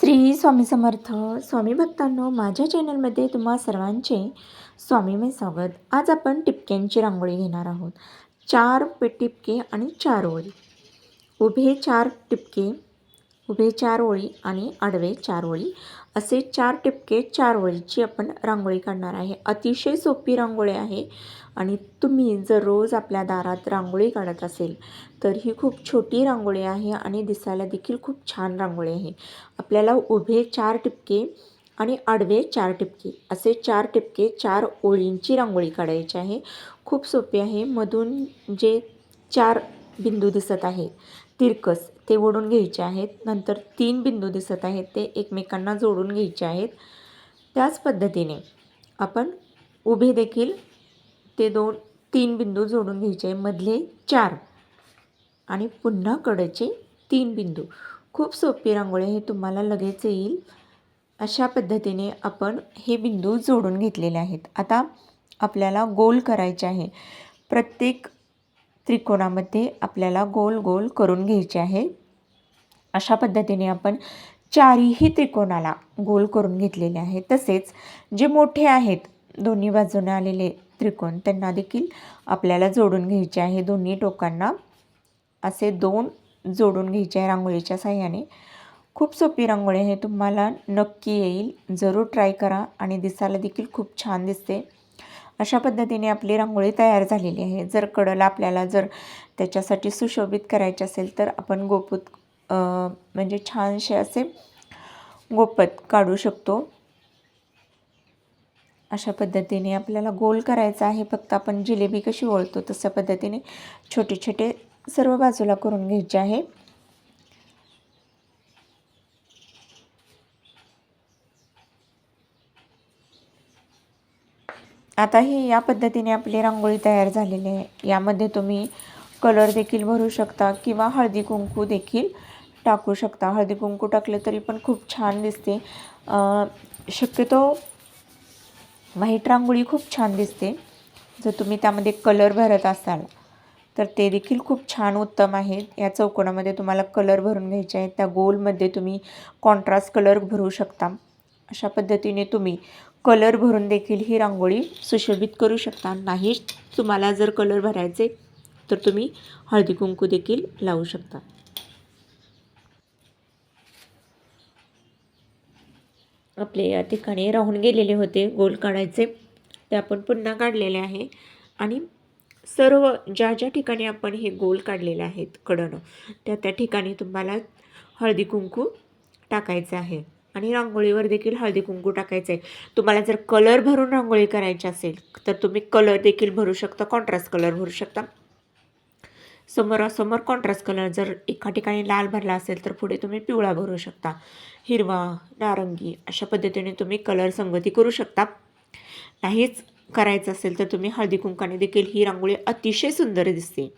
श्री स्वामी समर्थ स्वामी भक्तांनो माझ्या चॅनलमध्ये तुम्हा सर्वांचे स्वामीमय स्वागत. आज आपण टिपक्यांची रांगोळी घेणार आहोत. चार पे टिपके आणि चार ओळी. उभे चार टिपके उभे चार ओळी आणि आडवे चार ओळी. असे चार टिपके चार ओळीची आपण रांगोळी काढणार आहे. अतिशय सोपी रांगोळी आहे आणि तुम्ही जर रोज आपल्या दारात रांगोळी काढत असेल तर ही खूप छोटी रांगोळी आहे आणि दिसायला देखील खूप छान रांगोळी आहे. आपल्याला उभे चार टिपके आणि आडवे चार टिपके असे चार टिपके चार ओळींची रांगोळी काढायची आहे. खूप सोपी आहे. मधून जे चार बिंदू दिसत आहे. तिरकस ते ओढून घ्यायचे आहेत. नंतर तीन बिंदू दिसत आहेत. ते एकमेकांना जोडून घ्यायचे आहेत. त्याच पद्धतीने आपण उभे देखील ते दोन तीन बिंदू जोडून घ्यायचे मधले चार आणि पुन्हा कडचे तीन बिंदू. खूप सोपी रांगोळी हे तुम्हाला लगेच येईल. अशा पद्धतीने आपण हे बिंदू जोडून घेतलेले आहेत. आता आपल्याला गोल करायचे आहे. प्रत्येक त्रिकोणामध्ये आपल्याला गोल गोल करून घ्यायचे आहे. अशा पद्धतीने आपण चारही त्रिकोणाला गोल करून घेतलेले आहे. तसेच जे मोठे आहेत दोन्ही बाजूने आलेले त्रिकोण त्यांना देखील आपल्याला जोडून घ्यायचे आहे. दोन्ही टोकांना असे दोन जोडून घ्यायचे आहे रांगोळीच्या साह्याने. खूप सोपी रांगोळी आहे. तुम्हाला नक्की येईल. जरूर ट्राय करा आणि दिसायला देखील खूप छान दिसते. अशा पद्धतीने आपली रांगोळी तयार झालेली आहे. जर कडला आपल्याला जर त्याच्यासाठी सुशोभित करायचे असेल तर आपण गोपूत म्हणजे छानसे असे गोपत काढू शकतो. अशा पद्धतीने आपल्याला गोल करायचा आहे. फक्त आपण जिलेबी कशी ओळतो तशा पद्धतीने छोटे छोटे सर्व बाजूला करून घ्यायचे आहे. आता ही या पद्धतीने आपली रांगोळी तयार झालेली आहे. यामध्ये तुम्ही कलर देखील भरू शकता किंवा हळदी कुंकू देखील टाकू शकता. हळदी कुंकू टाकले तरी पण खूप छान दिसते. शक्यतो व्हाईट रांगोळी खूप छान दिसते. जर तुम्ही त्यामध्ये कलर भरत असाल तर ते देखील खूप छान उत्तम आहेत या चौकोनामध्ये तुम्हाला कलर भरून घ्यायचे आहेत. त्या गोलमध्ये तुम्ही कॉन्ट्रास्ट कलर भरू शकता. अशा पद्धतीने तुम्ही कलर भरून देखील ही रांगोळी सुशोभित करू शकता. नाही तुम्हाला जर कलर भरायचे तर तुम्ही हळदी कुंकू देखील लावू शकता. आपले या ठिकाणी राहून गेलेले होते गोल काढायचे. ते आपण पुन्हा काढलेले आहे. आणि सर्व ज्या ज्या ठिकाणी आपण हे गोल काढलेले आहेत कडनं त्या त्या ठिकाणी तुम्हाला हळदी कुंकू टाकायचं आहे. आणि रांगोळीवर देखील हळदी कुंकू टाकायचं आहे तुम्हाला जर कलर भरून रांगोळी करायची असेल तर तुम्ही कलर देखील भरू शकता कॉन्ट्रास्ट कलर भरू शकता. समोरासमोर कॉन्ट्रास्ट कलर जर एका ठिकाणी लाल भरला असेल तर पुढे तुम्ही पिवळा भरू शकता. हिरवा नारंगी अशा पद्धतीने तुम्ही कलर संगती करू शकता. नाहीच करायचं असेल तर तुम्ही हळदी कुंकाने देखील ही रांगोळी अतिशय सुंदर दिसते.